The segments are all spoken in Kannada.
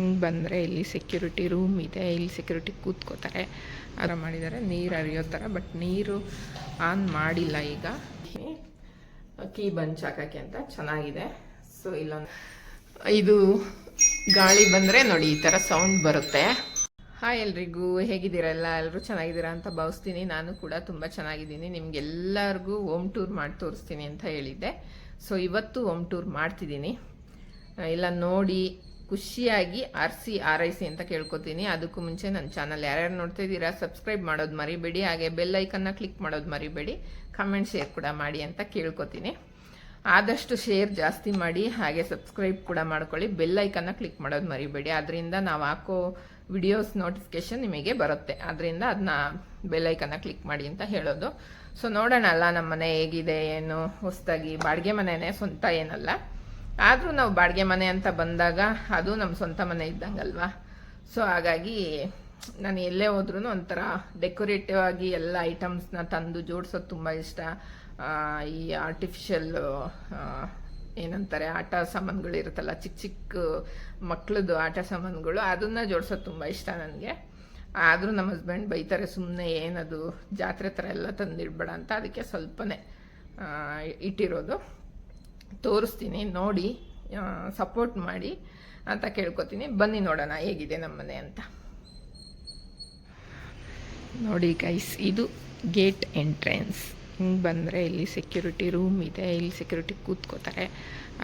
ಹಿಂಗೆ ಬಂದರೆ ಇಲ್ಲಿ ಸೆಕ್ಯೂರಿಟಿ ರೂಮ್ ಇದೆ, ಇಲ್ಲಿ ಸೆಕ್ಯೂರಿಟಿ ಕೂತ್ಕೋತಾರೆ. ಆ ಥರ ಮಾಡಿದ್ದಾರೆ. ನೀರು ಹರಿಯೋ ಥರ ಬಟ್ ನೀರು ಆನ್ ಮಾಡಿಲ್ಲ ಈಗ. ಕೀ ಬಂಚ್ ಹಾಕೋಕ್ಕೆ ಅಂತ ಚೆನ್ನಾಗಿದೆ. ಸೊ ಇಲ್ಲೊಂದು ಇದು ಗಾಳಿ ಬಂದರೆ ನೋಡಿ ಈ ಥರ ಸೌಂಡ್ ಬರುತ್ತೆ. ಹಾಯ್ ಎಲ್ರಿಗೂ ಹೇಗಿದ್ದೀರಲ್ಲ ಎಲ್ಲರೂ ಚೆನ್ನಾಗಿದ್ದೀರಾ ಅಂತ ಭಾವಿಸ್ತೀನಿ. ನಾನು ಕೂಡ ತುಂಬ ಚೆನ್ನಾಗಿದ್ದೀನಿ. ನಿಮ್ಗೆಲ್ಲರಿಗೂ ಹೋಮ್ ಟೂರ್ ಮಾಡಿ ತೋರಿಸ್ತೀನಿ ಅಂತ ಹೇಳಿದ್ದೆ. ಸೊ ಇವತ್ತು ಹೋಮ್ ಟೂರ್ ಮಾಡ್ತಿದ್ದೀನಿ. ಇಲ್ಲ, ನೋಡಿ ಖುಷಿಯಾಗಿ R C R I C ಅಂತ ಕೇಳ್ಕೊತೀನಿ. ಅದಕ್ಕೂ ಮುಂಚೆ ನನ್ನ ಚಾನಲ್ ಯಾರ್ಯಾರು ನೋಡ್ತಾ ಇದ್ದೀರಾ, ಸಬ್ಸ್ಕ್ರೈಬ್ ಮಾಡೋದು ಮರಿಬೇಡಿ. ಹಾಗೆ ಬೆಲ್ ಐಕನ್ನ ಕ್ಲಿಕ್ ಮಾಡೋದು ಮರಿಬೇಡಿ. ಕಮೆಂಟ್, ಶೇರ್ ಕೂಡ ಮಾಡಿ ಅಂತ ಕೇಳ್ಕೊತೀನಿ. ಆದಷ್ಟು ಶೇರ್ ಜಾಸ್ತಿ ಮಾಡಿ, ಹಾಗೆ ಸಬ್ಸ್ಕ್ರೈಬ್ ಕೂಡ ಮಾಡ್ಕೊಳ್ಳಿ. ಬೆಲ್ ಐಕನ್ನ ಕ್ಲಿಕ್ ಮಾಡೋದು ಮರಿಬೇಡಿ. ಅದರಿಂದ ನಾವು ಹಾಕೋ ವಿಡಿಯೋಸ್ ನೋಟಿಫಿಕೇಶನ್ ನಿಮಗೆ ಬರುತ್ತೆ. ಅದರಿಂದ ಅದನ್ನ ಬೆಲ್ ಐಕನ್ನ ಕ್ಲಿಕ್ ಮಾಡಿ ಅಂತ ಹೇಳೋದು. ಸೊ ನೋಡೋಣ ಅಲ್ಲ ನಮ್ಮ ಮನೆ ಹೇಗಿದೆ, ಏನು, ಹೊಸದಾಗಿ, ಬಾಡಿಗೆ ಮನೆಯೇ ಸ್ವಂತ ಏನಲ್ಲ. ಆದರೂ ನಾವು ಬಾಡಿಗೆ ಮನೆ ಅಂತ ಬಂದಾಗ ಅದು ನಮ್ಮ ಸ್ವಂತ ಮನೆ ಇದ್ದಂಗಲ್ವಾ? ಸೊ ಹಾಗಾಗಿ ನಾನು ಎಲ್ಲೇ ಹೋದ್ರೂ ಒಂಥರ ಡೆಕೋರೇಟಿವ್ ಆಗಿ ಎಲ್ಲ ಐಟಮ್ಸ್ನ ತಂದು ಜೋಡಿಸೋದು ತುಂಬ ಇಷ್ಟ. ಈ ಆರ್ಟಿಫಿಷಿಯಲ್ ಏನಂತಾರೆ, ಆಟ ಸಾಮಾನುಗಳು ಇರುತ್ತಲ್ಲ ಚಿಕ್ಕ ಚಿಕ್ಕ ಮಕ್ಕಳದ್ದು ಆಟ ಸಾಮಾನುಗಳು, ಅದನ್ನ ಜೋಡಿಸೋದು ತುಂಬ ಇಷ್ಟ ನನಗೆ. ಆದರೂ ನಮ್ಮ ಹಸ್ಬೆಂಡ್ ಬೈತಾರೆ ಸುಮ್ಮನೆ ಏನದು ಜಾತ್ರೆ ಥರ ಎಲ್ಲ ತಂದಿಡ್ಬೇಡ ಅಂತ, ಅದಕ್ಕೆ ಸ್ವಲ್ಪನೇ ಇಟ್ಟಿರೋದು. ತೋರಿಸ್ತೀನಿ ನೋಡಿ ಸಪೋರ್ಟ್ ಮಾಡಿ ಅಂತ ಕೇಳ್ಕೊತೀನಿ. ಬನ್ನಿ ನೋಡೋಣ ಹೇಗಿದೆ ನಮ್ಮನೆ ಅಂತ. ನೋಡಿ ಗೈಸ್ ಇದು ಗೇಟ್ ಎಂಟ್ರೆನ್ಸ್ ಹಿಂಗೆ ಬಂದರೆ ಇಲ್ಲಿ ಸೆಕ್ಯೂರಿಟಿ ರೂಮ್ ಇದೆ ಇಲ್ಲಿ ಸೆಕ್ಯೂರಿಟಿ ಕೂತ್ಕೋತಾರೆ.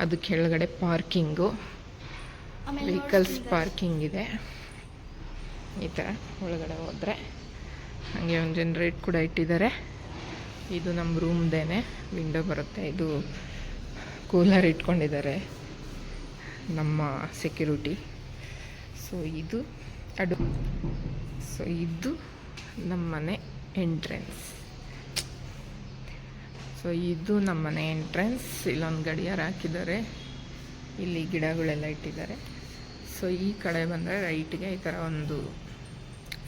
ಅದು ಕೆಳಗಡೆ ಪಾರ್ಕಿಂಗು ವೆಹಿಕಲ್ಸ್ ಪಾರ್ಕಿಂಗ್ ಇದೆ. ಈ ಥರ ಒಳಗಡೆ ಹೋದರೆ ಹಾಗೆ ಒಂದು ಜನ್ರೇಟ್ ಕೂಡ ಇಟ್ಟಿದ್ದಾರೆ. ಇದು ನಮ್ಮ ರೂಮ್ದೇನೆ ವಿಂಡೋ ಬರುತ್ತೆ ಇದು ಕೂಲರ್ ಇಟ್ಕೊಂಡಿದ್ದಾರೆ ನಮ್ಮ ಸೆಕ್ಯೂರಿಟಿ ಸೊ ಇದು ಅಡು ಸೊ ಇದು ನಮ್ಮ ಮನೆ ಎಂಟ್ರೆನ್ಸ್ ಸೊ ಇದು ನಮ್ಮನೆ ಎಂಟ್ರೆನ್ಸ್ ಇಲ್ಲೊಂದು ಗಡಿಯಾರ ಹಾಕಿದ್ದಾರೆ. ಇಲ್ಲಿ ಗಿಡಗಳೆಲ್ಲ ಇಟ್ಟಿದ್ದಾರೆ. ಸೊ ಈ ಕಡೆ ಬಂದರೆ ರೈಟ್ಗೆ ಈ ಥರ ಒಂದು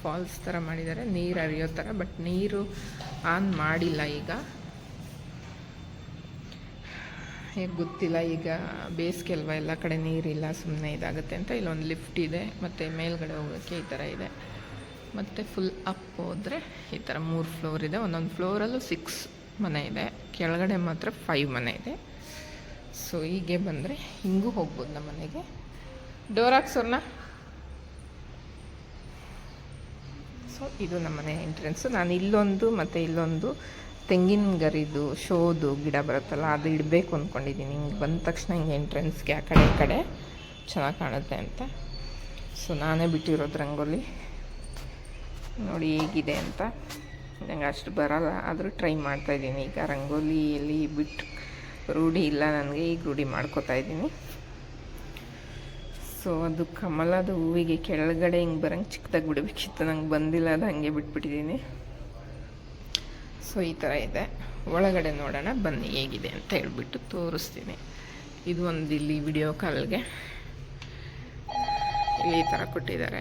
ಫಾಲ್ಸ್ ಥರ ಮಾಡಿದ್ದಾರೆ. ನೀರು ಹರಿಯೋ ಥರ ಬಟ್ ನೀರು ಆನ್ ಮಾಡಿಲ್ಲ ಈಗ. ಹೇಗೆ ಗೊತ್ತಿಲ್ಲ, ಈಗ ಬೇಸಿಗೆ ಅಲ್ವಾ, ಎಲ್ಲ ಕಡೆ ನೀರಿಲ್ಲ ಸುಮ್ಮನೆ ಇದಾಗುತ್ತೆ ಅಂತ ಇಲ್ಲೊಂದು ಲಿಫ್ಟ್ ಇದೆ, ಮತ್ತು ಮೇಲ್ಗಡೆ ಹೋಗೋಕ್ಕೆ ಈ ಥರ ಇದೆ. ಮತ್ತು ಫುಲ್ ಅಪ್ ಹೋದರೆ ಈ ಥರ ಮೂರು ಫ್ಲೋರ್ ಇದೆ, ಒಂದೊಂದು ಫ್ಲೋರಲ್ಲೂ ಸಿಕ್ಸ್ ಮನೆ ಇದೆ, ಕೆಳಗಡೆ ಮಾತ್ರ ಫೈವ್ ಮನೆ ಇದೆ. ಸೊ ಹೀಗೆ ಬಂದರೆ ಹಿಂಗೂ ಹೋಗ್ಬೋದು ನಮ್ಮ ಮನೆಗೆ. ಡೋರ್ ಹಾಕ್ಸೋರ್ನ? ಸೊ ಇದು ನಮ್ಮ ಮನೆ ಎಂಟ್ರೆನ್ಸು ನಾನು ಇಲ್ಲೊಂದು, ಮತ್ತು ಇಲ್ಲೊಂದು ತೆಂಗಿನ ಗರಿದು ಶೋದು ಗಿಡ ಬರುತ್ತಲ್ಲ, ಅದು ಇಡಬೇಕು ಅಂದ್ಕೊಂಡಿದ್ದೀನಿ ಹಿಂಗೆ ಬಂದ ತಕ್ಷಣ ಹಿಂಗೆ ಎಂಟ್ರೆನ್ಸ್ಗೆ ಆ ಕಡೆ ಈ ಕಡೆ ಚೆನ್ನಾಗಿ ಕಾಣುತ್ತೆ ಅಂತ. ಸೊ ನಾನೇ ಬಿಟ್ಟಿರೋದು ರಂಗೋಲಿ. ನೋಡಿ ಹೇಗಿದೆ ಅಂತ. ನಂಗೆ ಅಷ್ಟು ಬರಲ್ಲ, ಆದರೂ ಟ್ರೈ ಮಾಡ್ತಾಯಿದ್ದೀನಿ ಈಗ ರಂಗೋಲಿಯಲ್ಲಿ ಬಿಟ್ಟು ರೂಢಿ ಇಲ್ಲ ನನಗೆ, ಈಗ ರೂಢಿ ಮಾಡ್ಕೋತಾ ಇದ್ದೀನಿ ಸೊ ಅದು ಕಮಲದ ಹೂವಿಗೆ ಕೆಳಗಡೆ ಹಿಂಗೆ ಬರಂಗೆ ಚಿಕ್ಕದಾಗಿ ಬಿಡಬೇಕಿತ್ತು. ನಂಗೆ ಬಂದಿಲ್ಲ, ಅದು ಹಂಗೆ ಬಿಟ್ಬಿಟ್ಟಿದ್ದೀನಿ ಸೊ, ಈ ಥರ ಇದೆ. ಒಳಗಡೆ ನೋಡೋಣ, ಬನ್ನಿ ಹೇಗಿದೆ ಅಂತ ಹೇಳ್ಬಿಟ್ಟು ತೋರಿಸ್ತೀನಿ. ಇದು ಒಂದು ಇಲ್ಲಿ ವಿಡಿಯೋ ಕಾಲ್ಗೆ. ಇಲ್ಲಿ ಈ ಥರ ಕೊಟ್ಟಿದ್ದಾರೆ.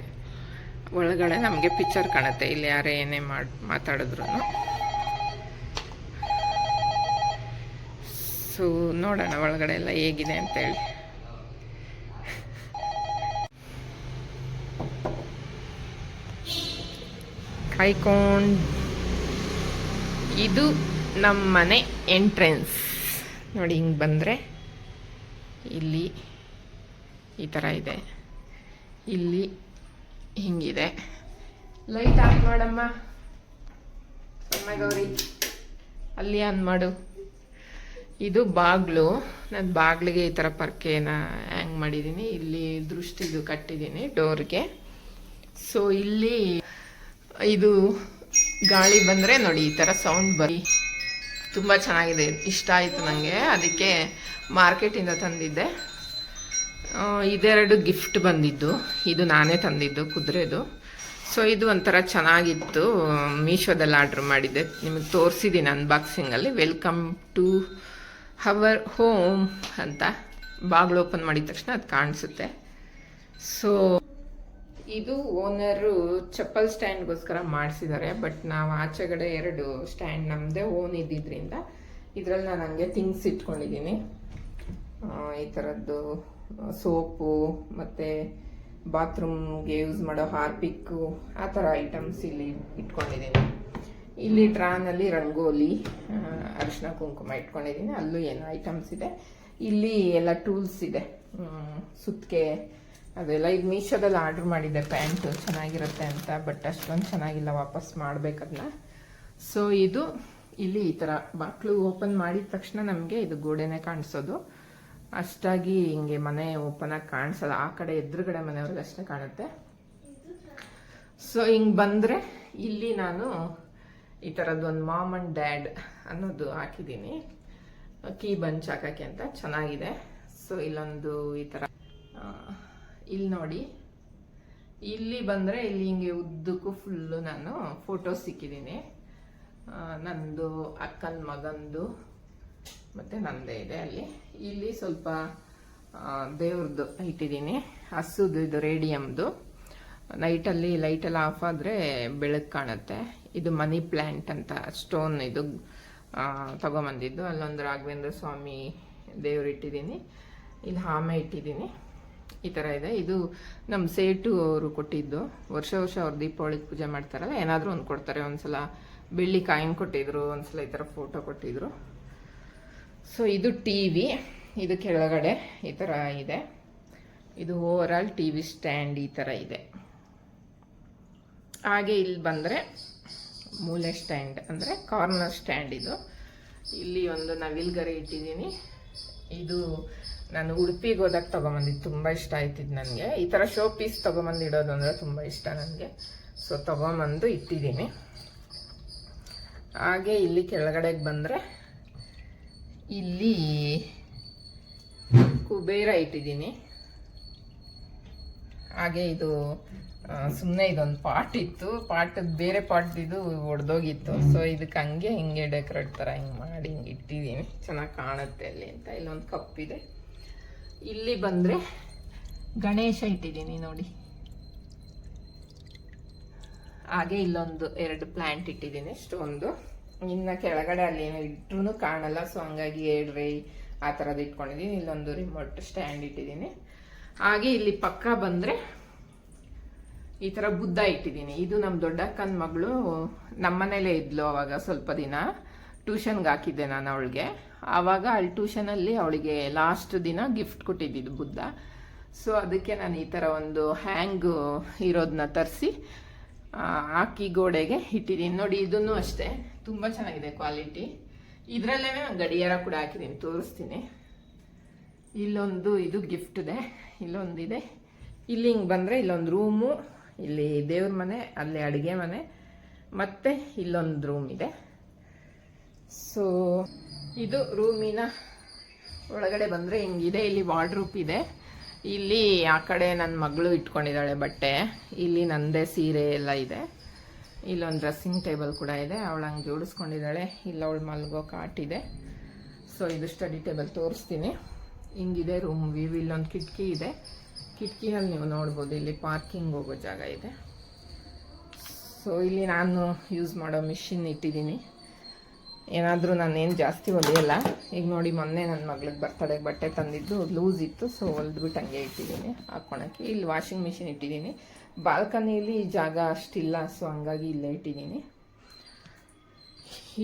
ಒಳಗಡೆ ನಮಗೆ ಪಿಕ್ಚರ್ ಕಾಣುತ್ತೆ. ಇಲ್ಲಿ ಯಾರೇ ಏನೇ ಮಾಡಿ ಮಾತಾಡಿದ್ರು ಸೊ, ನೋಡೋಣ ಒಳಗಡೆ ಎಲ್ಲ ಹೇಗಿದೆ ಅಂತೇಳಿ ಕಾಯ್ಕೊಂಡು ಇದು ನಮ್ಮ ಮನೆ ಎಂಟ್ರೆನ್ಸ್ ನೋಡಿ ಹಿಂಗೆ ಬಂದರೆ ಇಲ್ಲಿ ಈ ಥರ ಇದೆ. ಇಲ್ಲಿ ಹಿಂಗಿದೆ. ಲೈಟ್ ಆಫ್ ಮಾಡಮ್ಮ. ಗೌರಿ. ಅಲ್ಲಿ ಆನ್ ಮಾಡು. ಇದು ಬಾಗಿಲು. ನಾನು ಬಾಗಿಲಿಗೆ ಈ ಥರ ಪರ್ಕೇನ ಹ್ಯಾಂಗ್ ಮಾಡಿದ್ದೀನಿ ಇಲ್ಲಿ ದೃಷ್ಟಿದು ಕಟ್ಟಿದ್ದೀನಿ ಡೋರ್ಗೆ ಸೊ ಇಲ್ಲಿ ಇದು ಗಾಳಿ ಬಂದರೆ ನೋಡಿ ಈ ಥರ ಸೌಂಡ್ ಬರಿ ತುಂಬ ಚೆನ್ನಾಗಿದೆ. ಇಷ್ಟ ಆಯಿತು ನನಗೆ ಅದಕ್ಕೆ ಮಾರ್ಕೆಟಿಂದ ತಂದಿದ್ದೆ. ಇದೆರಡು ಗಿಫ್ಟ್ ಬಂದಿದ್ದು. ಇದು ನಾನೇ ತಂದಿದ್ದು, ಕುದುರೆದು. ಸೊ ಇದು ಒಂಥರ ಚೆನ್ನಾಗಿತ್ತು. ಮೀಶೋದಲ್ಲಿ ಆರ್ಡ್ರ್ ಮಾಡಿದ್ದೆ. ನಿಮಗೆ ತೋರಿಸಿದ್ದೀನಿ ಅನ್ಬಾಕ್ಸಿಂಗಲ್ಲಿ ವೆಲ್ಕಮ್ ಟು ಹವರ್ ಹೋಮ್ ಅಂತ. ಬಾಗಿಲು ಓಪನ್ ಮಾಡಿದ ತಕ್ಷಣ ಅದು ಕಾಣಿಸುತ್ತೆ. ಸೊ ಇದು ಓನರು ಚಪ್ಪಲ್ ಸ್ಟ್ಯಾಂಡ್ಗೋಸ್ಕರ ಮಾಡಿಸಿದ್ದಾರೆ ಬಟ್ ನಾವು ಆಚೆಗಡೆ ಎರಡು ಸ್ಟ್ಯಾಂಡ್ ನಮ್ಮದೇ ಓನ್ ಇದ್ದಿದ್ದರಿಂದ ಇದರಲ್ಲಿ ನಾನು ಹಂಗೆ ಥಿಂಗ್ಸ್ ಇಟ್ಕೊಂಡಿದ್ದೀನಿ. ಈ ಥರದ್ದು ಸೋಪು, ಮತ್ತು ಬಾತ್ರೂಮ್ಗೆ ಯೂಸ್ ಮಾಡೋ ಹಾರ್ಪಿಕ್ಕು, ಆ ಥರ ಐಟಮ್ಸ್ ಇಲ್ಲಿ ಇಟ್ಕೊಂಡಿದ್ದೀನಿ. ಇಲ್ಲಿ ಡ್ರಾನಲ್ಲಿ ರಂಗೋಲಿ ಅರಿಶಿನ ಕುಂಕುಮ ಇಟ್ಕೊಂಡಿದ್ದೀನಿ. ಅಲ್ಲೂ ಏನೋ ಐಟಮ್ಸ್ ಇದೆ. ಇಲ್ಲಿ ಎಲ್ಲ ಟೂಲ್ಸ್ ಇದೆ. ಸುತ್ತಿಗೆ ಅದೆಲ್ಲ ಈಗ ಮೀಶೋದಲ್ಲಿ ಆರ್ಡ್ರ್ ಮಾಡಿದ್ದೆ ಪ್ಯಾಂಟು ಚೆನ್ನಾಗಿರುತ್ತೆ ಅಂತ, ಬಟ್ ಅಷ್ಟೊಂದು ಚೆನ್ನಾಗಿಲ್ಲ, ವಾಪಸ್ ಮಾಡಬೇಕದನ್ನ ಸೊ ಇದು ಇಲ್ಲಿ ಈ ಥರ ಬಾಕ್ಲು ಓಪನ್ ಮಾಡಿದ ತಕ್ಷಣ ನಮಗೆ ಇದು ಗೋಡೆನೇ ಕಾಣಿಸೋದು. ಅಷ್ಟಾಗಿ ಹಿಂಗೆ ಮನೆ ಓಪನ್ ಆಗಿ ಕಾಣಿಸೋದು. ಆ ಕಡೆ ಎದುರುಗಡೆ ಮನೆಯವ್ರಿಗೆ ಅಷ್ಟೇ ಕಾಣುತ್ತೆ. ಸೊ ಹಿಂಗೆ ಬಂದರೆ ಇಲ್ಲಿ ನಾನು ಈ ಥರದ್ದೊಂದು ಮಾಮ್ ಅಂಡ್ ಡ್ಯಾಡ್ ಅನ್ನೋದು ಹಾಕಿದ್ದೀನಿ. ಕೀ ಬಂಚ್ ಹಾಕೋಕ್ಕೆ ಅಂತ ಚೆನ್ನಾಗಿದೆ. ಸೊ ಇಲ್ಲೊಂದು ಈ ಥರ ಇಲ್ಲಿ ನೋಡಿ. ಇಲ್ಲಿ ಬಂದರೆ ಇಲ್ಲಿ ಹಿಂಗೆ ಉದ್ದಕ್ಕೂ ಫುಲ್ಲು ನಾನು ಫೋಟೋಸ್ ಸಿಕ್ಕಿದ್ದೀನಿ ನಂದು ಅಕ್ಕನ ಮಗಂದು ಮತ್ತು ನಂದೇ ಇದೆ ಅಲ್ಲಿ. ಇಲ್ಲಿ ಸ್ವಲ್ಪ ದೇವ್ರದ್ದು ಇಟ್ಟಿದ್ದೀನಿ ಹಸುದು, ಇದು ರೇಡಿಯಮ್ದು ನೈಟಲ್ಲಿ ಲೈಟೆಲ್ಲ ಆಫ್ ಆದರೆ ಬೆಳಕು ಕಾಣುತ್ತೆ. ಇದು ಮನಿ ಪ್ಲ್ಯಾಂಟ್ ಅಂತ ಸ್ಟೋನ್ ಇದು ತಗೊಂಬಂದಿದ್ದು. ಅಲ್ಲೊಂದು ರಾಘವೇಂದ್ರ ಸ್ವಾಮಿ ದೇವ್ರು ಇಟ್ಟಿದ್ದೀನಿ ಇಲ್ಲಿ ಹಾಮೆ ಇಟ್ಟಿದ್ದೀನಿ ಈ ಥರ ಇದೆ. ಇದು ನಮ್ಮ ಸೇಟು ಅವರು ಕೊಟ್ಟಿದ್ದು. ವರ್ಷ ವರ್ಷ ಅವ್ರು ದೀಪಾವಳಿಗೆ ಪೂಜೆ ಮಾಡ್ತಾರಲ್ಲ, ಏನಾದರೂ ಒಂದು ಕೊಡ್ತಾರೆ. ಒಂದ್ಸಲ ಬೆಳ್ಳಿ ಕಾಯಿನ್ ಕೊಟ್ಟಿದ್ರು, ಒಂದ್ಸಲ ಈ ಥರ ಫೋಟೋ ಕೊಟ್ಟಿದ್ರು. ಸೊ ಇದು ಟಿ ವಿ ಇದು ಕೆಳಗಡೆ ಈ ಥರ ಇದೆ. ಇದು overall T V stand ಈ ಥರ ಇದೆ. ಹಾಗೆ ಇಲ್ಲಿ ಬಂದರೆ ಮೂಲೆ ಸ್ಟ್ಯಾಂಡ್ ಅಂದರೆ ಕಾರ್ನರ್ ಸ್ಟ್ಯಾಂಡ್ ಇದು. ಇಲ್ಲಿ ಒಂದು ನವಿಲ್ಗರೆ ಇಟ್ಟಿದ್ದೀನಿ. ಇದು ನಾನು ಉಡುಪಿಗೆ ಹೋದಾಗ ತೊಗೊಂಬಂದಿದ್ದು ತುಂಬ ಇಷ್ಟ ಆಯ್ತಿದ್ದು ನನಗೆ. ಈ ಥರ ಶೋ ಪೀಸ್ ತೊಗೊಂಬಂದಿಡೋದು ಅಂದರೆ ತುಂಬ ಇಷ್ಟ ನನಗೆ. ಸೊ ತೊಗೊಂಬಂದು ಇಟ್ಟಿದ್ದೀನಿ. ಹಾಗೆ ಇಲ್ಲಿ ಕೆಳಗಡೆಗೆ ಬಂದರೆ ಇಲ್ಲಿ ಕುಬೇರ ಇಟ್ಟಿದ್ದೀನಿ. ಹಾಗೆ ಇದು ಸುಮ್ಮನೆ ಇದೊಂದು ಪಾಟ್ ಇತ್ತು. ಪಾಟ್ ಬೇರೆ ಪಾಟ್ ಇದು ಒಡೆದೋಗಿತ್ತು. ಸೊ ಇದಕ್ಕೆ ಹಂಗೆ ಹಿಂಗೆ ಡೆಕೊರೇಟ್ ಥರ ಹಿಂಗೆ ಮಾಡಿ ಹಿಂಗೆ ಇಟ್ಟಿದ್ದೀನಿ. ಚೆನ್ನಾಗಿ ಕಾಣುತ್ತೆ ಅಲ್ಲಿ ಅಂತ. ಇಲ್ಲೊಂದು ಕಪ್ ಇದೆ ಇಲ್ಲಿ ಬಂದರೆ ಗಣೇಶ ಇಟ್ಟಿದ್ದೀನಿ ನೋಡಿ. ಹಾಗೆ ಇಲ್ಲೊಂದು ಎರಡು ಪ್ಲ್ಯಾಂಟ್ ಇಟ್ಟಿದ್ದೀನಿ ಸ್ಟೋನ್ದು ಇನ್ನು ಕೆಳಗಡೆ ಅಲ್ಲಿ ಏನೋ ಇಟ್ರು ಕಾಣಲ್ಲ ಸೊ ಹಂಗಾಗಿ ಏಡ್ರೈ ಆ ಥರದ್ದು ಇಟ್ಕೊಂಡಿದ್ದೀನಿ. ಇಲ್ಲೊಂದು ರಿಮೋಟ್ ಸ್ಟ್ಯಾಂಡ್ ಇಟ್ಟಿದ್ದೀನಿ. ಹಾಗೆ ಇಲ್ಲಿ ಪಕ್ಕ ಬಂದರೆ ಈ ಥರ ಬುದ್ಧ ಇಟ್ಟಿದ್ದೀನಿ. ಇದು ನಮ್ಮ ದೊಡ್ಡಕ್ಕನ ಮಗಳು ನಮ್ಮನೇಲೇ ಇದ್ಲು ಅವಾಗ ಸ್ವಲ್ಪ ದಿನ. ಟ್ಯೂಷನ್ಗೆ ಹಾಕಿದ್ದೆ ನಾನು ಅವಳಿಗೆ. ಆವಾಗ ಅಲ್ಲಿ ಟ್ಯೂಷನಲ್ಲಿ ಅವಳಿಗೆ ಲಾಸ್ಟ್ ದಿನ ಗಿಫ್ಟ್ ಕೊಟ್ಟಿದ್ದಿದ್ದು ಬುದ್ಧ. ಸೊ ಅದಕ್ಕೆ ನಾನು ಈ ಥರ ಒಂದು ಹ್ಯಾಂಗ್ ಇರೋದನ್ನ ತರಿಸಿ ಹಾಕಿ ಗೋಡೆಗೆ ಇಟ್ಟಿದ್ದೀನಿ. ನೋಡಿ, ಇದನ್ನು ಅಷ್ಟೇ. ತುಂಬ ಚೆನ್ನಾಗಿದೆ ಕ್ವಾಲಿಟಿ ಇದರಲ್ಲೇ ಗಡಿಯಾರ ಕೂಡ ಹಾಕಿದ್ದೀನಿ, ತೋರಿಸ್ತೀನಿ. ಇಲ್ಲೊಂದು ಇದು ಗಿಫ್ಟ್ ಇದೆ. ಇಲ್ಲೊಂದಿದೆ ಇಲ್ಲಿ ಹಿಂಗೆ ಬಂದರೆ ಇಲ್ಲೊಂದು ರೂಮು ಇಲ್ಲಿ ದೇವ್ರ ಮನೆ, ಅಲ್ಲಿ ಅಡುಗೆ ಮನೆ, ಮತ್ತು ಇಲ್ಲೊಂದು ರೂಮ್ ಇದೆ. ಸೊ ಇದು ರೂಮಿನ ಒಳಗಡೆ ಬಂದರೆ ಹಿಂಗಿದೆ. ಇಲ್ಲಿ ವಾರ್ಡ್ರೂಪ್ ಇದೆ. ಇಲ್ಲಿ ಆ ಕಡೆ ನನ್ನ ಮಗಳು ಇಟ್ಕೊಂಡಿದ್ದಾಳೆ ಬಟ್ಟೆ. ಇಲ್ಲಿ ನಂದೇ ಸೀರೆ ಎಲ್ಲ ಇದೆ. ಇಲ್ಲೊಂದು ಡ್ರೆಸ್ಸಿಂಗ್ ಟೇಬಲ್ ಕೂಡ ಇದೆ. ಅವಳು ಹಂಗೆ ಜೋಡಿಸ್ಕೊಂಡಿದ್ದಾಳೆ. ಇಲ್ಲ ಅವಳು ಮಲ್ಗೋ ಕಾಟಿದೆ ಸೊ ಇದು ಸ್ಟಡಿ ಟೇಬಲ್ ತೋರಿಸ್ತೀನಿ. ಹಿಂಗಿದೆ ರೂಮ್ ವ್ಯೂ. ಇಲ್ಲೊಂದು ಕಿಟಕಿ ಇದೆ. ಕಿಟಕಿಯಲ್ಲಿ ನೀವು ನೋಡ್ಬೋದು ಇಲ್ಲಿ ಪಾರ್ಕಿಂಗ್ ಹೋಗೋ ಜಾಗ ಇದೆ. ಸೊ ಇಲ್ಲಿ ನಾನು ಯೂಸ್ ಮಾಡೋ ಮಿಷಿನ್ ಇಟ್ಟಿದ್ದೀನಿ. ಏನಾದರೂ ನಾನೇನು ಜಾಸ್ತಿ ಹೊಲಿಯಲ್ಲ ಈಗ ನೋಡಿ ಮೊನ್ನೆ ನನ್ನ ಮಗಳಿಗೆ ಬರ್ತಡೆಗೆ ಬಟ್ಟೆ ತಂದಿದ್ದು ಲೂಸ್ ಇತ್ತು ಸೊ ಹೊಲ್ದ್ಬಿಟ್ಟು ಹಂಗೆ ಇಟ್ಟಿದ್ದೀನಿ ಹಾಕ್ಕೊಳಕ್ಕೆ ಇಲ್ಲಿ ವಾಷಿಂಗ್ ಮಿಷಿನ್ ಇಟ್ಟಿದ್ದೀನಿ. ಬಾಲ್ಕನಿಯಲ್ಲಿ ಜಾಗ ಅಷ್ಟಿಲ್ಲ ಸೊ ಹಂಗಾಗಿ ಇಲ್ಲೇ ಇಟ್ಟಿದ್ದೀನಿ.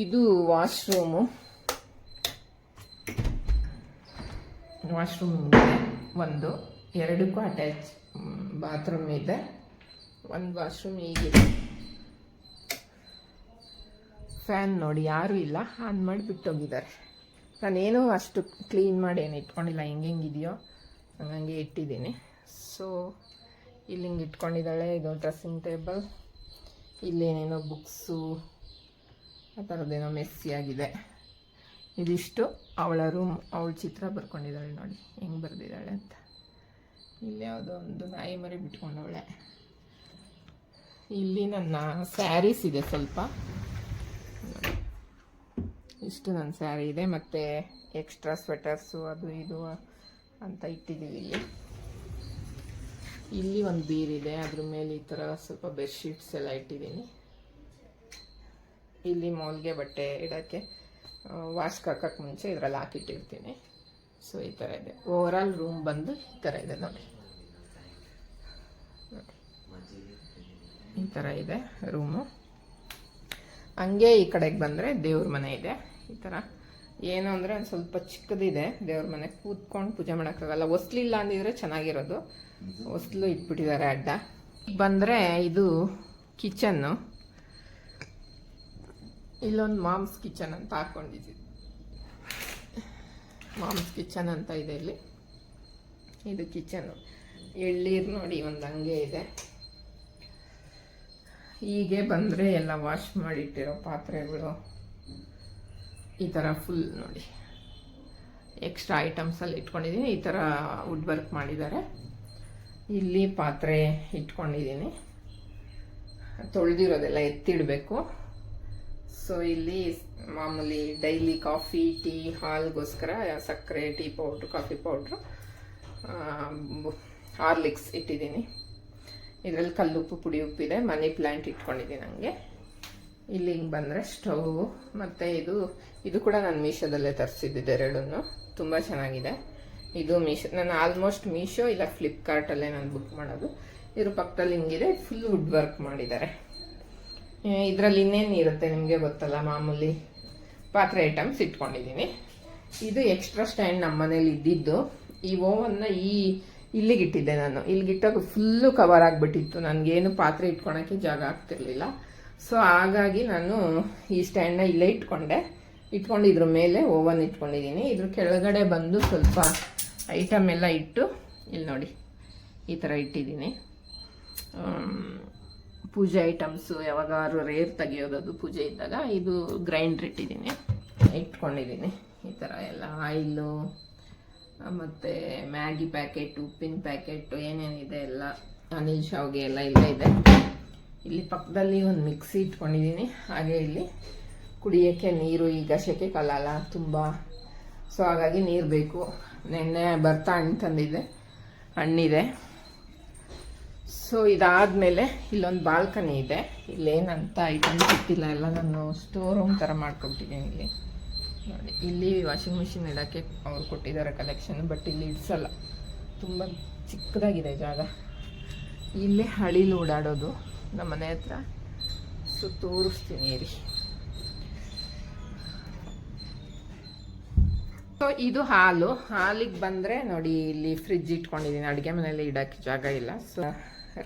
ಇದು ವಾಶ್ರೂಮು ವಾಶ್ರೂಮ್ ಒಂದು, ಎರಡಕ್ಕೂ ಅಟ್ಯಾಚ್ ಬಾತ್ರೂಮ್ ಇದೆ. ಒಂದು ವಾಶ್ರೂಮ್ ಈಗಿದೆ ಫ್ಯಾನ್ ನೋಡಿ, ಯಾರೂ ಇಲ್ಲ. ಆನ್ ಮಾಡಿ ಬಿಟ್ಟೋಗಿದ್ದಾರೆ. ನಾನೇನೂ ಅಷ್ಟು ಕ್ಲೀನ್ ಮಾಡಿ ಏನು ಇಟ್ಕೊಂಡಿಲ್ಲ. ಹೆಂಗೆ ಹೆಂಗಿದೆಯೋ ಹಂಗಂಗೆ ಇಟ್ಟಿದ್ದೀನಿ. ಸೊ ಇಲ್ಲಿ ಹಿಂಗೆ ಇಟ್ಕೊಂಡಿದ್ದಾಳೆ. ಇದು ಡ್ರೆಸ್ಸಿಂಗ್ ಟೇಬಲ್ ಇಲ್ಲೇನೇನೋ ಬುಕ್ಸು ಆ ಥರದ್ದೇನೋ ಮೆಸ್ಸಿ ಆಗಿದೆ. ಇದಿಷ್ಟು. ಅವಳ ರೂಮ್ ಅವಳ ಚಿತ್ರ ಬರ್ಕೊಂಡಿದ್ದಾಳೆ ನೋಡಿ. ಹೆಂಗೆ ಬರೆದಿದ್ದಾಳೆ ಅಂತ. ಇಲ್ಲಿ ಯಾವುದೋ ಒಂದು ನಾಯಿ ಮರಿ ಬಿಟ್ಕೊಂಡವಳೆ. ಇಲ್ಲಿ ನನ್ನ ಸ್ಯಾರೀಸ್ ಇದೆ ಸ್ವಲ್ಪ. ಇಷ್ಟು ನನ್ನ ಸ್ಯಾರಿ ಇದೆ, ಮತ್ತು ಎಕ್ಸ್ಟ್ರಾ ಸ್ವೆಟರ್ಸು ಅದು ಇದು ಅಂತ ಇಟ್ಟಿದ್ದೀವಿ ಇಲ್ಲಿ. ಇಲ್ಲಿ ಒಂದು ಬೀರಿದೆ ಅದ್ರ ಮೇಲೆ ಈ ಥರ ಸ್ವಲ್ಪ ಬೆಡ್ಶೀಟ್ಸ್ ಎಲ್ಲ ಇಟ್ಟಿದ್ದೀನಿ. ಇಲ್ಲಿ ಮೋಲ್ಗೆ ಬಟ್ಟೆ ಇಡೋಕ್ಕೆ ವಾಶ್ ಹಾಕಕ್ಕೆ ಮುಂಚೆ ಇದರಲ್ಲಿ ಹಾಕಿಟ್ಟಿರ್ತೀನಿ. ಸೊ ಈ ಥರ ಇದೆ. ಓವರಾಲ್ ರೂಮ್ ಬಂದು ಈ ಥರ ಇದೆ ನೋಡಿ. ಈ ಥರ ಇದೆ ರೂಮು ಹಂಗೆ ಈ ಕಡೆಗೆ ಬಂದರೆ ದೇವ್ರ ಮನೆ ಇದೆ. ಈ ಥರ ಏನು ಅಂದರೆ ಒಂದು ಸ್ವಲ್ಪ ಚಿಕ್ಕದಿದೆ. ದೇವ್ರ ಮನೆ ಕೂತ್ಕೊಂಡು ಪೂಜೆ ಮಾಡೋಕ್ಕಾಗಲ್ಲ. ಹೊಸ್ಲಿಲ್ಲ ಅಂದಿದ್ರೆ ಚೆನ್ನಾಗಿರೋದು. ಹೊಸ್ಲು ಇಟ್ಬಿಟ್ಟಿದ್ದಾರೆ ಅಡ್ಡ. ಬಂದರೆ ಇದು ಕಿಚನ್ನು. ಇಲ್ಲೊಂದು ಮಾಮ್ಸ್ ಕಿಚನ್ ಅಂತ ಹಾಕ್ಕೊಂಡಿದ್ದೀವಿ ಮಾಮ್ಸ್ ಕಿಚನ್ ಅಂತ ಇದೆ ಇಲ್ಲಿ. ಇದು ಕಿಚನ್ನು. ಎಳ್ಳೀರು ನೋಡಿ ಒಂದು ಹಂಗೆ ಇದೆ. ಹೀಗೆ ಬಂದರೆ ಎಲ್ಲ ವಾಶ್ ಮಾಡಿಟ್ಟಿರೋ ಪಾತ್ರೆಗಳು. ಈ ಥರ ಫುಲ್ ನೋಡಿ. ಎಕ್ಸ್ಟ್ರಾ ಐಟಮ್ಸಲ್ಲಿ ಇಟ್ಕೊಂಡಿದ್ದೀನಿ ಈ ಥರ ವುಡ್ ವರ್ಕ್ ಮಾಡಿದ್ದಾರೆ. ಇಲ್ಲಿ ಪಾತ್ರೆ ಇಟ್ಕೊಂಡಿದ್ದೀನಿ ತೊಳೆದಿರೋದೆಲ್ಲ ಎತ್ತಿಡಬೇಕು. ಸೊ ಇಲ್ಲಿ ಮಾಮೂಲಿ ಡೈಲಿ ಕಾಫಿ ಟೀ ಹಾಲ್ಗೋಸ್ಕರ ಸಕ್ಕರೆ tea powder coffee powder Horlicks ಇಟ್ಟಿದ್ದೀನಿ ಇದರಲ್ಲಿ ಕಲ್ಲುಪ್ಪು, ಪುಡಿ ಉಪ್ಪಿದೆ. ಮನಿ ಪ್ಲ್ಯಾಂಟ್ ಇಟ್ಕೊಂಡಿದ್ದೀನಿ ನನಗೆ ಇಲ್ಲಿ ಹಿಂಗೆ ಬಂದರೆ ಸ್ಟವ್ ಮತ್ತು ಇದು ಇದು ಕೂಡ ನಾನು ಮೀಶೋದಲ್ಲೇ ತರಿಸಿದ್ದಿದ್ದೆ ಎರಡನ್ನು. ತುಂಬ ಚೆನ್ನಾಗಿದೆ. ಇದು ಮೀಶೋ, ನಾನು ಆಲ್ಮೋಸ್ಟ್ ಮೀಶೋ ಇಲ್ಲ ಫ್ಲಿಪ್ಕಾರ್ಟಲ್ಲೇ ನಾನು ಬುಕ್ ಮಾಡೋದು. ಇದ್ರ ಪಕ್ಕದಲ್ಲಿ ಹಿಂಗಿದೆ ಫುಲ್ ವುಡ್ ವರ್ಕ್ ಮಾಡಿದ್ದಾರೆ ಇದರಲ್ಲಿ ಇನ್ನೇನು ಇರುತ್ತೆ ನಿಮಗೆ ಗೊತ್ತಲ್ಲ, ಮಾಮೂಲಿ ಪಾತ್ರೆ ಐಟಮ್ಸ್ ಇಟ್ಕೊಂಡಿದ್ದೀನಿ. ಇದು ಎಕ್ಸ್ಟ್ರಾ ಸ್ಟ್ಯಾಂಡ್ ನಮ್ಮ ಮನೇಲಿ ಇದ್ದಿದ್ದು. ಈ ಓವನ್ನ ಈ ಇಲ್ಲಿಗಿಟ್ಟಿದ್ದೆ ನಾನು. ಇಲ್ಲಿಗಿಟ್ಟಾಗ ಫುಲ್ಲು ಕವರ್ ಆಗಿಬಿಟ್ಟಿತ್ತು. ನನಗೇನು ಪಾತ್ರೆ ಇಟ್ಕೊಳಕ್ಕೆ ಜಾಗ ಆಗ್ತಿರ್ಲಿಲ್ಲ. ಸೊ ಹಾಗಾಗಿ ನಾನು ಈ ಸ್ಟ್ಯಾಂಡ್ನ ಇಲ್ಲೇ ಇಟ್ಕೊಂಡೆ. ಇಟ್ಕೊಂಡು ಇದ್ರ ಮೇಲೆ ಓವನ್ ಇಟ್ಕೊಂಡಿದ್ದೀನಿ. ಇದ್ರ ಕೆಳಗಡೆ ಬಂದು ಸ್ವಲ್ಪ ಐಟಮ್ ಎಲ್ಲ ಇಟ್ಟು, ಇಲ್ಲಿ ನೋಡಿ, ಈ ಥರ ಇಟ್ಟಿದ್ದೀನಿ. ಪೂಜೆ ಐಟಮ್ಸು ಯಾವಾಗಾದ್ರು ರೇರ್ ತೆಗಿಯೋದದು ಪೂಜೆ ಇದ್ದಾಗ ಇದು ಗ್ರೈಂಡ್ರ್ ಇಟ್ಟಿದ್ದೀನಿ. ಇಟ್ಕೊಂಡಿದ್ದೀನಿ. ಈ ಥರ ಎಲ್ಲ ಆಯಿಲು ಮತ್ತು ಮ್ಯಾಗಿ ಪ್ಯಾಕೆಟ್ ಉಪ್ಪಿನ ಪ್ಯಾಕೆಟು ಏನೇನಿದೆ ಎಲ್ಲ, ಅನಿಲ್ ಶಾವ್ಗೆ ಎಲ್ಲ ಇಲ್ಲೇ ಇದೆ. ಇಲ್ಲಿ ಪಕ್ಕದಲ್ಲಿ ಒಂದು ಮಿಕ್ಸಿ ಇಟ್ಕೊಂಡಿದ್ದೀನಿ. ಹಾಗೆ ಇಲ್ಲಿ ಕುಡಿಯೋಕ್ಕೆ ನೀರು ಈಗ ಕಲ್ಲಲ್ಲ ತುಂಬ. ಸೊ ಹಾಗಾಗಿ ನೀರು ಬೇಕು. ನೆನ್ನೆ ಬರ್ತಾ ಹಣ್ಣು ತಂದಿದ್ದೆ. ಹಣ್ಣಿದೆ. ಸೊ ಇದಾದಮೇಲೆ ಇಲ್ಲೊಂದು ಬಾಲ್ಕನಿ ಇದೆ. ಇಲ್ಲೇನಂತ ಐಟಮ್ ಸಿಕ್ಕಿಲ್ಲ. ಎಲ್ಲ ನಾನು ಸ್ಟೋರ್ ರೂಮ್ ಥರ ಮಾಡ್ಕೊಟ್ಟಿದ್ದೀನಿ ಇಲ್ಲಿ. ನೋಡಿ, ಇಲ್ಲಿ ವಾಷಿಂಗ್ ಮಿಷಿನ್ ಇಡೋಕ್ಕೆ ಅವ್ರು ಕೊಟ್ಟಿದ್ದಾರೆ ಕಲೆಕ್ಷನ್ ಬಟ್ ಇಲ್ಲಿ ಇಡ್ಸಲ್ಲ. ತುಂಬ ಚಿಕ್ಕದಾಗಿದೆ ಜಾಗ. ಇಲ್ಲೇ ಹಳಿಲಿ ಓಡಾಡೋದು. ನಮ್ಮ ಮನೆ ಹತ್ರ ಸೊ ತೋರಿಸ್ತೀನಿ ರೀ ಸೊ ಇದು ಹಾಲು. ಹಾಲಿಗೆ ಬಂದರೆ ನೋಡಿ, ಇಲ್ಲಿ ಫ್ರಿಜ್ ಇಟ್ಕೊಂಡಿದ್ದೀನಿ ಅಡುಗೆ ಮನೆಯಲ್ಲಿ ಇಡೋಕ್ಕೆ ಜಾಗ ಇಲ್ಲ. ಸೊ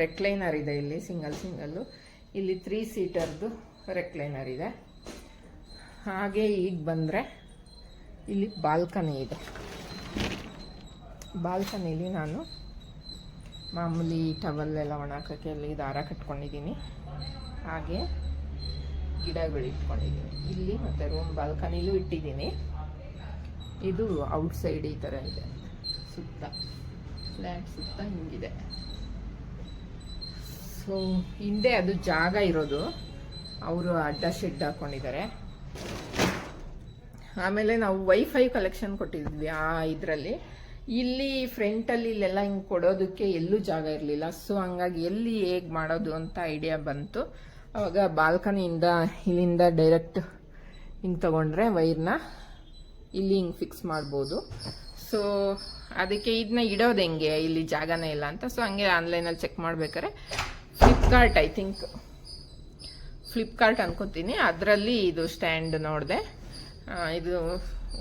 ರೆಕ್ಲೈನರ್ ಇದೆ ಇಲ್ಲಿ ಸಿಂಗಲ್ ಸಿಂಗಲ್ಲು ಇಲ್ಲಿ ತ್ರೀ ಸೀಟರ್ದು ರೆಕ್ಲೈನರ್ ಇದೆ. ಹಾಗೆ ಈಗ ಬಂದರೆ ಇಲ್ಲಿ ಬಾಲ್ಕನಿ ಇದೆ. ಬಾಲ್ಕನಿಲಿ ನಾನು ಮಾಮೂಲಿ ಟವಲ್ ಎಲ್ಲ ಒಣಾಕೋಕ್ಕೆ ಅಲ್ಲಿ ದಾರ ಕಟ್ಕೊಂಡಿದ್ದೀನಿ. ಹಾಗೆ ಗಿಡಗಳು ಇಟ್ಕೊಂಡಿದ್ದೀನಿ. ಇಲ್ಲಿ ಮತ್ತು ರೂಮ್ ಬಾಲ್ಕನಿಲೂ ಇಟ್ಟಿದ್ದೀನಿ. ಇದು ಔಟ್ಸೈಡ್ ಈ ಥರ ಇದೆ. ಸುತ್ತ. ಫ್ಲ್ಯಾಟ್ ಸುತ್ತ ಹಿಂಗಿದೆ. ಸೊ ಹಿಂದೆ ಅದು ಜಾಗ ಇರೋದು. ಅವರು ಅಡ್ಡ ಶೆಡ್ ಹಾಕ್ಕೊಂಡಿದ್ದಾರೆ ಆಮೇಲೆ ನಾವು ವೈಫೈ ಕಲೆಕ್ಷನ್ ಕೊಟ್ಟಿದ್ವಿ ಆ ಇದರಲ್ಲಿ. ಇಲ್ಲಿ ಫ್ರಂಟಲ್ಲಿ ಇಲ್ಲೆಲ್ಲ ಹಿಂಗೆ ಕೊಡೋದಕ್ಕೆ ಎಲ್ಲೂ ಜಾಗ ಇರಲಿಲ್ಲ. ಸೊ ಹಂಗಾಗಿ ಎಲ್ಲಿ ಹೇಗೆ ಮಾಡೋದು ಅಂತ ಐಡಿಯಾ ಬಂತು. ಅವಾಗ ಬಾಲ್ಕನಿಯಿಂದ ಇಲ್ಲಿಂದ ಡೈರೆಕ್ಟ್ ಹಿಂಗೆ ತಗೊಂಡ್ರೆ ವೈರ್ನ ಇಲ್ಲಿ ಹಿಂಗೆ ಫಿಕ್ಸ್ ಮಾಡ್ಬೋದು. ಸೊ ಅದಕ್ಕೆ ಇದನ್ನ ಇಡೋದು ಹೆಂಗೆ? ಇಲ್ಲಿ ಜಾಗನೇ ಇಲ್ಲ ಅಂತ. ಸೊ ಹಂಗೆ ಆನ್ಲೈನಲ್ಲಿ ಚೆಕ್ ಮಾಡ್ಬೇಕಾರೆ ಫ್ಲಿಪ್ಕಾರ್ಟ್ ಐ ಥಿಂಕ್ ಫ್ಲಿಪ್ಕಾರ್ಟ್ ಅನ್ಕೋತೀನಿ. ಅದರಲ್ಲಿ ಇದು ಸ್ಟ್ಯಾಂಡ್ ನೋಡಿದೆ. ಇದು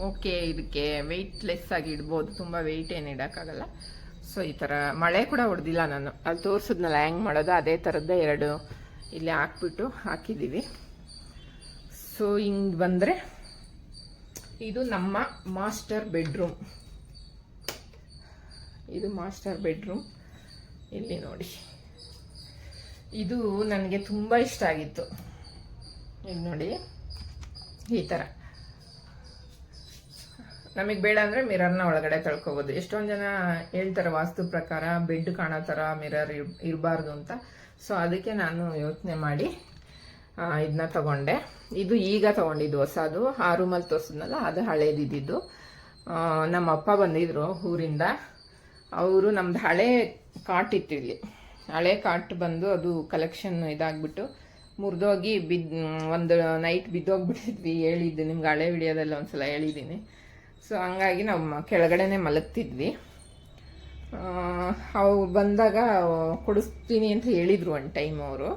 ಓಕೆ ಇದಕ್ಕೆ ವೆಯ್ಟ್ಲೆಸ್ ಆಗಿ ಇಡ್ಬೋದು. ತುಂಬ ವೆಯ್ಟ್ ಏನು ಇಡೋಕ್ಕಾಗಲ್ಲ. ಸೊ ಈ ಥರ ಮಳೆ ಕೂಡ ಹೊಡೆದಿಲ್ಲ ನಾನು. ಅಲ್ಲಿ ತೋರಿಸಿದ್ನಲ್ಲ ಹ್ಯಾಂಗ್ ಮಾಡೋದು? ಅದೇ ಥರದ್ದೇ ಎರಡು ಇಲ್ಲಿ ಹಾಕ್ಬಿಟ್ಟು ಹಾಕಿದ್ದೀವಿ ಸೊ ಹಿಂಗೆ ಬಂದರೆ ಇದು ನಮ್ಮ ಮಾಸ್ಟರ್ ಬೆಡ್ರೂಮ್ ಇದು ಮಾಸ್ಟರ್ ಬೆಡ್ರೂಮ್ ಇಲ್ಲಿ ನೋಡಿ. ಇದು ನನಗೆ ತುಂಬ ಇಷ್ಟ ಆಗಿತ್ತು. ಇಲ್ಲಿ ನೋಡಿ. ಈ ಥರ ನಮಗೆ ಬೇಡ ಅಂದರೆ ಮಿರರ್ನ ಒಳಗಡೆ ತಳ್ಕೊಬೋದು. ಎಷ್ಟೊಂದು ಜನ ಹೇಳ್ತಾರೆ ವಾಸ್ತು ಪ್ರಕಾರ ಬೆಡ್ ಕಾಣೋ ಥರ ಮಿರರ್ ಇರಬಾರ್ದು ಅಂತ. ಸೊ ಅದಕ್ಕೆ ನಾನು ಯೋಚನೆ ಮಾಡಿ ಇದನ್ನ ತಗೊಂಡೆ. ಇದು ಈಗ ತಗೊಂಡಿದ್ದು ಹೊಸದು. ಆ ರೂಮಲ್ಲಿ ತೋರಿಸಿದ್ನಲ್ಲ ಅದು ಹಳೇದಿದ್ದು ನಮ್ಮ ಅಪ್ಪ ಬಂದಿದ್ರು ಊರಿಂದ. ಅವರು ನಮ್ದು ಹಳೆ ಕಾಟ್ ಇಲ್ಲಿ ಹಳೆ ಕಾಟ್ ಬಂದು ಅದು ಕಲೆಕ್ಷನ್ ಇದಾಗ್ಬಿಟ್ಟು ಮುರಿದೋಗಿ ಬಿದ್ದು ಒಂದು ನೈಟ್ ಬಿದ್ದೋಗ್ಬಿಟ್ಟಿದ್ವಿ. ಹೇಳಿದ್ದು ನಿಮ್ಗೆ ಹಳೆ ವಿಡಿಯೋದಲ್ಲಿ ಒಂದ್ಸಲ ಹೇಳಿದ್ದೀನಿ ಸೊ ಹಂಗಾಗಿ ನಾವು ಕೆಳಗಡೆನೆ ಮಲಗ್ತಿದ್ವಿ. ಅವು ಬಂದಾಗ ಕೊಡಿಸ್ತೀನಿ ಅಂತ ಹೇಳಿದರು ಒಂದು ಟೈಮ್ ಅವರು.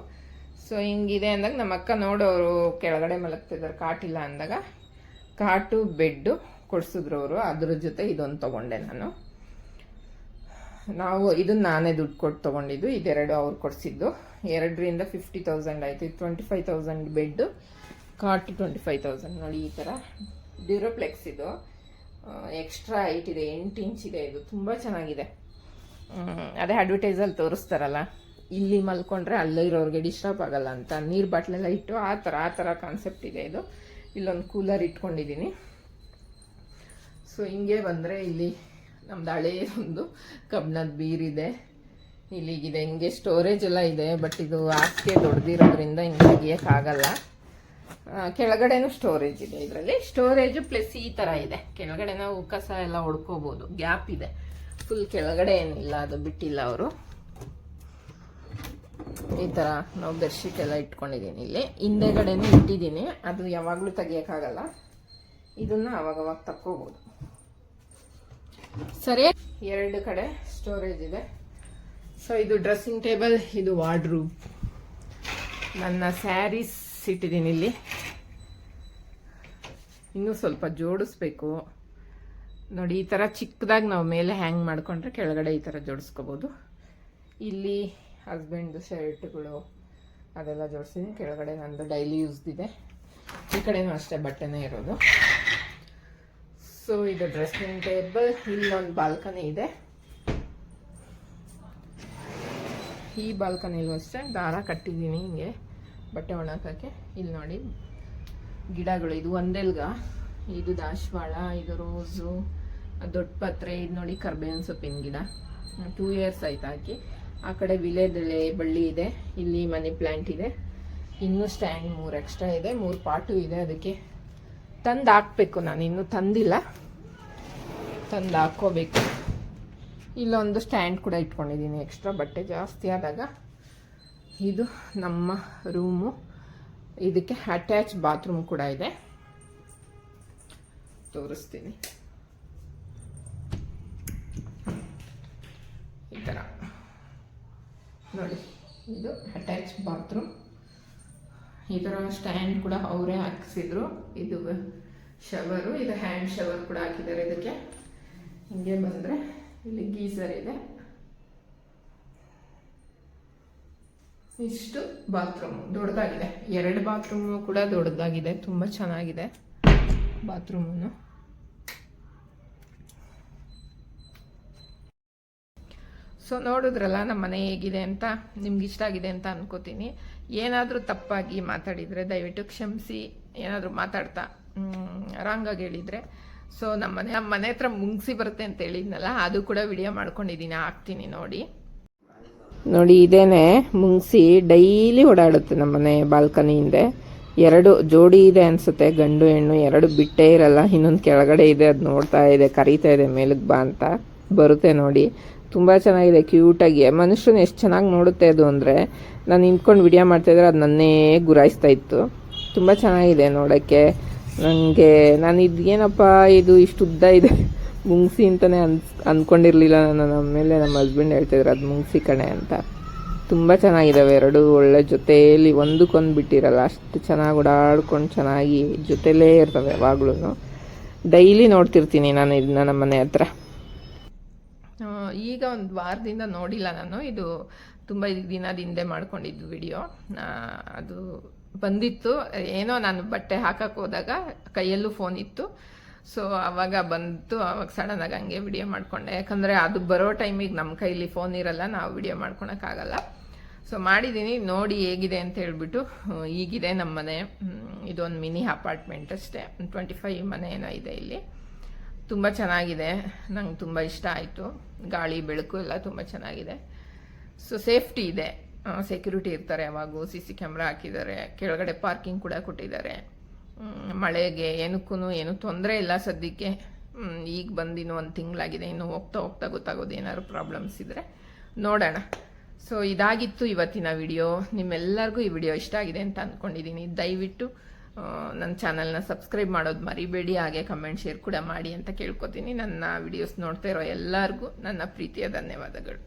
ಸೊ ಹಿಂಗಿದೆ ಅಂದಾಗ ನಮ್ಮ ಅಕ್ಕ ನೋಡೋರು ಕೆಳಗಡೆ ಮಲಗ್ತಿದ್ದಾರೆ ಕಾಟಿಲ್ಲ ಅಂದಾಗ ಕಾಟು, ಬೆಡ್ಡು ಕೊಡಿಸಿದ್ರು ಅವರು. ಅದ್ರ ಜೊತೆ ಇದೊಂದು ತೊಗೊಂಡೆ ನಾನು. ನಾವು ಇದನ್ನು ನಾನೇ ದುಡ್ಡು ಕೊಟ್ಟು ತೊಗೊಂಡಿದ್ದು, ಇದೆರಡು ಅವ್ರು ಕೊಡಿಸಿದ್ದು. ಎರಡರಿಂದ ಫಿಫ್ಟಿ ತೌಸಂಡ್ ಆಯಿತು. Twenty five thousand bed, cot twenty five thousand ನೋಡಿ ಈ ಥರ ಡ್ಯೂರೋಪ್ಲೆಕ್ಸ್ ಇದು. ಎಕ್ಸ್ಟ್ರಾ ಹೈಟ್ ಇದೆ, ಎಂಟು ಇಂಚ್ ಇದೆ, ಇದು ತುಂಬ ಚೆನ್ನಾಗಿದೆ. ಅದೇ ಅಡ್ವರ್ಟೈಸಲ್ಲಿ ತೋರಿಸ್ತಾರಲ್ಲ, ಇಲ್ಲಿ ಮಲ್ಕೊಂಡ್ರೆ ಅಲ್ಲೇ ಇರೋರಿಗೆ ಡಿಸ್ಟರ್ಬ್ ಆಗಲ್ಲ ಅಂತ. ನೀರು ಬಾಟ್ಲೆಲ್ಲ ಇಟ್ಟು ಆ ಥರ ಆ ಥರ ಕಾನ್ಸೆಪ್ಟ್ ಇದೆ ಇದು. ಇಲ್ಲೊಂದು ಕೂಲರ್ ಇಟ್ಕೊಂಡಿದ್ದೀನಿ ಸೊ ಹಿಂಗೆ ಬಂದರೆ ಇಲ್ಲಿ ನಮ್ದು ಹಳೆಯದೊಂದು ಕಬ್ಬಿಣದ ಬೀರಿದೆ ಇಲ್ಲಿಗಿದೆ, ಹಿಂಗೆ ಸ್ಟೋರೇಜ್ ಎಲ್ಲ ಇದೆ ಬಟ್ ಇದು ಹಾಸಿಗೆ ದೊಡ್ಡದಿರೋದ್ರಿಂದ ಹಿಂಗೆ ತೆಗಿಯೋಕ್ಕಾಗಲ್ಲ. ಕೆಳಗಡೆನೂ ಸ್ಟೋರೇಜ್ ಇದೆ ಇದರಲ್ಲಿ. ಸ್ಟೋರೇಜು ಪ್ಲಸ್ ಈ ಥರ ಇದೆ. ಕೆಳಗಡೆ ನಾವು ಕಸ ಎಲ್ಲ ಹೊಡ್ಕೋಬೋದು. ಗ್ಯಾಪ್ ಇದೆ. ಫುಲ್ ಕೆಳಗಡೆ ಏನಿಲ್ಲ, ಅದು ಬಿಟ್ಟಿಲ್ಲ ಅವರು. ಈ ಥರ ನಾವು ಬೆಡ್ಶೀಟ್ ಎಲ್ಲ ಇಟ್ಕೊಂಡಿದ್ದೀನಿ ಇಲ್ಲಿ. ಹಿಂದೆಗಡೆನೂ ಇಟ್ಟಿದ್ದೀನಿ ಅದು ಯಾವಾಗಲೂ ತೆಗಿಯೋಕ್ಕಾಗಲ್ಲ. ಇದನ್ನ ಅವಾಗವಾಗ ತಕ್ಕೋಬೋದು. ಸರಿ, ಎರಡು ಕಡೆ ಸ್ಟೋರೇಜ್ ಇದೆ. ಸೊ ಇದು ಡ್ರೆಸ್ಸಿಂಗ್ ಟೇಬಲ್ ಇದು ವಾರ್ಡ್ರೂಬ್ ನನ್ನ ಸ್ಯಾರೀಸ್ ಇಟ್ಟಿದ್ದೀನಿ ಇಲ್ಲಿ. ಇನ್ನೂ ಸ್ವಲ್ಪ ಜೋಡಿಸ್ಬೇಕು. ನೋಡಿ, ಈ ಥರ ಚಿಕ್ಕದಾಗಿ ನಾವು ಮೇಲೆ ಹ್ಯಾಂಗ್ ಮಾಡಿಕೊಂಡ್ರೆ ಕೆಳಗಡೆ ಈ ಥರ ಜೋಡಿಸ್ಕೋಬೋದು. ಇಲ್ಲಿ ಹಸ್ಬೆಂಡ್ದು ಶರ್ಟ್ಗಳು ಅದೆಲ್ಲ ಜೋಡಿಸಿದ್ದೀನಿ ಕೆಳಗಡೆ ನಂದು ಡೈಲಿ ಯೂಸ್ದಿದೆ ಈ ಕಡೆನೂ ಅಷ್ಟೇ ಬಟ್ಟೆನೇ ಇರೋದು. ಸೊ ಇದು ಡ್ರೆಸ್ಸಿಂಗ್ ಟೇಬಲ್ ಇಲ್ಲೊಂದು ಬಾಲ್ಕನಿ ಇದೆ. ಈ ಬಾಲ್ಕನಿಲೂ ಅಷ್ಟೇ, ದಾರ ಕಟ್ಟಿದ್ದೀನಿ ಹಿಂಗೆ ಬಟ್ಟೆ ಒಣಗಕ್ಕೆ. ಇಲ್ಲಿ ನೋಡಿ ಗಿಡಗಳು, ಇದು ಒಂದೆಲ್ಗ. ಇದು ದಾಸವಾಳ ಇದು ರೋಸು, ದೊಡ್ಡ ಪತ್ರೆ, ಇದು ನೋಡಿ ಕರ್ಬೇವಿನ ಸೊಪ್ಪಿನ ಗಿಡ. ಟೂ ಇಯರ್ಸ್ ಆಯ್ತು ಹಾಕಿ. ಆ ಕಡೆ ವಿಲೇದೆಲೆ ಬಳ್ಳಿ ಇದೆ, ಇಲ್ಲಿ ಮನಿ ಪ್ಲ್ಯಾಂಟ್ ಇದೆ. ಇನ್ನೂ ಸ್ಟ್ಯಾಂಡ್ ಮೂರು ಎಕ್ಸ್ಟ್ರಾ ಇದೆ, ಮೂರು ಪಾಟು ಇದೆ ಅದಕ್ಕೆ. ತಂದು ಹಾಕ್ಬೇಕು ನಾನು, ಇನ್ನೂ ತಂದಿಲ್ಲ. ತಂದು ಹಾಕ್ಕೋಬೇಕು. ಇಲ್ಲೊಂದು ಸ್ಟ್ಯಾಂಡ್ ಕೂಡ ಇಟ್ಕೊಂಡಿದ್ದೀನಿ ಎಕ್ಸ್ಟ್ರಾ ಬಟ್ಟೆ ಜಾಸ್ತಿ ಆದಾಗ. ಇದು ನಮ್ಮ ರೂಮು. ಇದಕ್ಕೆ ಅಟ್ಯಾಚ್ ಬಾತ್ರೂಮ್ ಕೂಡ ಇದೆ. ತೋರಿಸ್ತೀನಿ. ಈ ಥರ ನೋಡಿ, ಇದು ಅಟ್ಯಾಚ್ ಬಾತ್ರೂಮ್ ಈ ಥರ ಸ್ಟ್ಯಾಂಡ್ ಕೂಡ ಅವರೇ ಹಾಕಿಸಿದ್ರು. ಇದು ಶವರು ಇದು ಹ್ಯಾಂಡ್ ಶವರ್ ಕೂಡ ಹಾಕಿದ್ದಾರೆ ಇದಕ್ಕೆ. ಹಿಂಗೆ ಬಂದರೆ ಇಲ್ಲಿ ಗೀಸರ್ ಇದೆ. ಇಷ್ಟು ಬಾತ್ರೂಮ್ ದೊಡ್ಡದಾಗಿದೆ. ಎರಡು ಬಾತ್ರೂಮು ಕೂಡ ದೊಡ್ಡದಾಗಿದೆ. ತುಂಬ ಚೆನ್ನಾಗಿದೆ ಬಾತ್ರೂಮ್ ಸೊ ನೋಡಿದ್ರಲ್ಲ ನಮ್ಮ ಮನೆ ಹೇಗಿದೆ ಅಂತ, ನಿಮ್ಗೆ ಇಷ್ಟ ಆಗಿದೆ ಅಂತ ಅನ್ಕೋತೀನಿ. ಏನಾದರೂ ತಪ್ಪಾಗಿ ಮಾತಾಡಿದರೆ ದಯವಿಟ್ಟು ಕ್ಷಮಿಸಿ. ಏನಾದರೂ ಮಾತಾಡ್ತಾ ರಾಂಗಾಗಿ ಹೇಳಿದರೆ. ಸೊ ನಮ್ಮ ಮನೆ ನಮ್ಮ ಮನೆ ಹತ್ರ ಮುಂಗ್ಸಿ ಬರುತ್ತೆ ಅಂತ ಹೇಳಿದ್ನಲ್ಲ, ಅದು ಕೂಡ ವಿಡಿಯೋ ಮಾಡ್ಕೊಂಡಿದ್ದೀನಿ ಹಾಕ್ತೀನಿ ನೋಡಿ. ನೋಡಿ, ಇದೇನೆ ಮುಂಗ್ಸಿ ಡೈಲಿ ಓಡಾಡುತ್ತೆ ನಮ್ಮನೆ ಬಾಲ್ಕನಿ ಹಿಂದೆ ಎರಡು ಜೋಡಿ ಇದೆ ಅನ್ಸುತ್ತೆ, ಗಂಡು ಹೆಣ್ಣು, ಎರಡು ಬಿಟ್ಟೇ ಇರಲ್ಲ, ಇನ್ನೊಂದು ಕೆಳಗಡೆ ಇದೆ, ಅದು ನೋಡ್ತಾ ಇದೆ, ಕರೀತಾ ಇದೆ ಮೇಲಕ್ಕೆ ಬಾ ಅಂತ. ಬರುತ್ತೆ ನೋಡಿ. ತುಂಬ ಚೆನ್ನಾಗಿದೆ, ಕ್ಯೂಟಾಗಿ. ಮನುಷ್ಯನ ಎಷ್ಟು ಚೆನ್ನಾಗಿ ನೋಡುತ್ತೆ ಅದು ಅಂದರೆ, ನಾನು ನಿಂತ್ಕೊಂಡು ವಿಡಿಯೋ ಮಾಡ್ತಾಯಿದ್ರೆ ಅದು ನನ್ನೇ ಗುರಾಯಿಸ್ತಾ ಇತ್ತು. ತುಂಬ ಚೆನ್ನಾಗಿದೆ ನೋಡೋಕ್ಕೆ. ನನಗೆ ನಾನು ಇದು ಏನಪ್ಪ, ಇದು ಇಷ್ಟು ಉದ್ದ ಇದೆ. ಮುಂಗ್ಸಿ ಅಂತಲೇ ಅನ್ಸ್ ಅಂದ್ಕೊಂಡಿರಲಿಲ್ಲ ನಾನು ಮೇಲೆ ನಮ್ಮ ಹಸ್ಬೆಂಡ್ ಹೇಳ್ತಿದ್ರು, ಅದು ಮುಂಗ್ಸಿ ಕಣೆ ಅಂತ. ತುಂಬ ಚೆನ್ನಾಗಿದ್ದಾವೆ ಎರಡು ಒಳ್ಳೆ ಜೊತೆಯಲ್ಲಿ ಒಂದಕ್ಕೊಂದು ಬಿಟ್ಟಿರಲ್ಲ, ಅಷ್ಟು ಚೆನ್ನಾಗಿ ಓಡಾಡ್ಕೊಂಡು ಚೆನ್ನಾಗಿ ಜೊತೆಲೇ ಇರ್ತವೆ ಯಾವಾಗ್ಲೂ ಡೈಲಿ ನೋಡ್ತಿರ್ತೀನಿ ನಾನು ಇದನ್ನ ನಮ್ಮ ಮನೆ ಹತ್ರ. ಈಗ ಒಂದು ವಾರದಿಂದ ನೋಡಿಲ್ಲ ನಾನು, ಇದು ತುಂಬ ದಿನದ ಹಿಂದೆ ಮಾಡ್ಕೊಂಡಿದ್ದು ವಿಡಿಯೋ ಅದು ಬಂದಿತ್ತು, ಏನೋ ನಾನು ಬಟ್ಟೆ ಹಾಕಕ್ಕೆ ಹೋದಾಗ ಕೈಯಲ್ಲೂ ಫೋನ್ ಇತ್ತು. ಸೊ ಅವಾಗ ಬಂತು, ಅವಾಗ ಸಡನ್ನಾಗಿ ಹಂಗೆ ವಿಡಿಯೋ ಮಾಡ್ಕೊಂಡೆ. ಯಾಕಂದರೆ ಅದು ಬರೋ ಟೈಮಿಗೆ ನಮ್ಮ ಕೈಲಿ ಫೋನ್ ಇರಲ್ಲ, ನಾವು ವಿಡಿಯೋ ಮಾಡ್ಕೊಳಕ್ಕಾಗಲ್ಲ ಸೊ ಮಾಡಿದ್ದೀನಿ ನೋಡಿ ಹೇಗಿದೆ ಅಂತ ಹೇಳ್ಬಿಟ್ಟು ಈಗಿದೆ ನಮ್ಮ ಮನೆ. ಇದೊಂದು ಮಿನಿ ಅಪಾರ್ಟ್ಮೆಂಟ್ ಅಷ್ಟೇ. ಟ್ವೆಂಟಿ ಫೈವ್ ಮನೆ ಏನೋ ಇದೆ ಇಲ್ಲಿ. ತುಂಬ ಚೆನ್ನಾಗಿದೆ. ನಂಗೆ ತುಂಬ ಇಷ್ಟ ಆಯಿತು. ಗಾಳಿ, ಬೆಳಕು ಎಲ್ಲ ತುಂಬ ಚೆನ್ನಾಗಿದೆ. ಸೊ ಸೇಫ್ಟಿ ಇದೆ. ಸೆಕ್ಯೂರಿಟಿ ಇರ್ತಾರೆ ಯಾವಾಗೂ ಸಿ ಸಿ ಕ್ಯಾಮ್ರಾ ಹಾಕಿದ್ದಾರೆ. ಕೆಳಗಡೆ ಪಾರ್ಕಿಂಗ್ ಕೂಡ ಕೊಟ್ಟಿದ್ದಾರೆ. ಮಳೆಗೆ ಏನಕ್ಕೂ ಏನು ತೊಂದರೆ ಇಲ್ಲ ಸದ್ಯಕ್ಕೆ. ಈಗ ಬಂದಿನ್ನು ಒಂದು ತಿಂಗಳಾಗಿದೆ. ಇನ್ನು ಹೋಗ್ತಾ ಹೋಗ್ತಾ ಗೊತ್ತಾಗೋದು ಏನಾದ್ರು ಪ್ರಾಬ್ಲಮ್ಸ್ ಇದ್ದರೆ ನೋಡೋಣ. ಸೊ ಇದಾಗಿತ್ತು ಇವತ್ತಿನ ವಿಡಿಯೋ ನಿಮ್ಮೆಲ್ಲರಿಗೂ ಈ ವಿಡಿಯೋ ಇಷ್ಟ ಆಗಿದೆ ಅಂತ ಅಂದ್ಕೊಂಡಿದ್ದೀನಿ ದಯವಿಟ್ಟು ನನ್ನ ಚಾನಲ್ನ ಸಬ್ಸ್ಕ್ರೈಬ್ ಮಾಡೋದು ಮರಿಬೇಡಿ. ಹಾಗೆ ಕಮೆಂಟ್ ಶೇರ್ ಕೂಡ ಮಾಡಿ ಅಂತ ಕೇಳ್ಕೊತೀನಿ. ನನ್ನ ವಿಡಿಯೋಸ್ ನೋಡ್ತಾ ಇರೋ ಎಲ್ಲರಿಗೂ ನನ್ನ ಪ್ರೀತಿಯ ಧನ್ಯವಾದಗಳು.